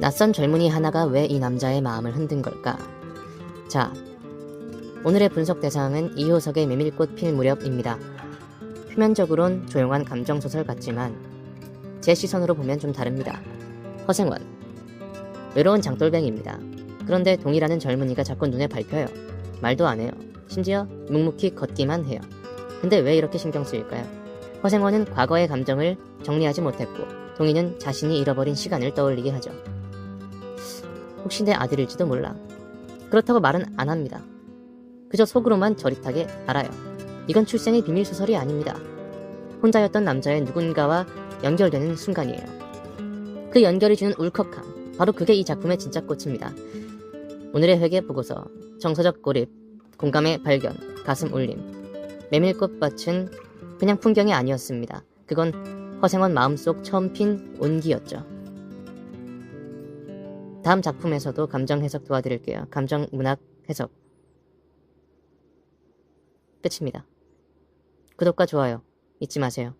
낯선 젊은이 하나가 왜 이 남자의 마음을 흔든 걸까? 자, 오늘의 분석 대상은 이호석의 메밀꽃 필 무렵입니다. 표면적으론 조용한 감정소설 같지만 제 시선으로 보면 좀 다릅니다. 허생원 외로운 장돌뱅입니다. 그런데 동이라는 젊은이가 자꾸 눈에 밟혀요. 말도 안 해요. 심지어 묵묵히 걷기만 해요. 근데 왜 이렇게 신경 쓰일까요? 허생원은 과거의 감정을 정리하지 못했고 동이는 자신이 잃어버린 시간을 떠올리게 하죠. 혹시 내 아들일지도 몰라. 그렇다고 말은 안 합니다. 그저 속으로만 저릿하게 알아요. 이건 출생의 비밀 소설이 아닙니다. 혼자였던 남자의 누군가와 연결되는 순간이에요. 그 연결이 주는 울컥함, 바로 그게 이 작품의 진짜 꽃입니다. 오늘의 회계 보고서, 정서적 고립, 공감의 발견, 가슴 울림. 메밀꽃밭은 그냥 풍경이 아니었습니다. 그건 허생원 마음속 처음 핀 온기였죠. 다음 작품에서도 감정 해석 도와드릴게요. 감정 문학 해석. 끝입니다. 구독과 좋아요 잊지 마세요.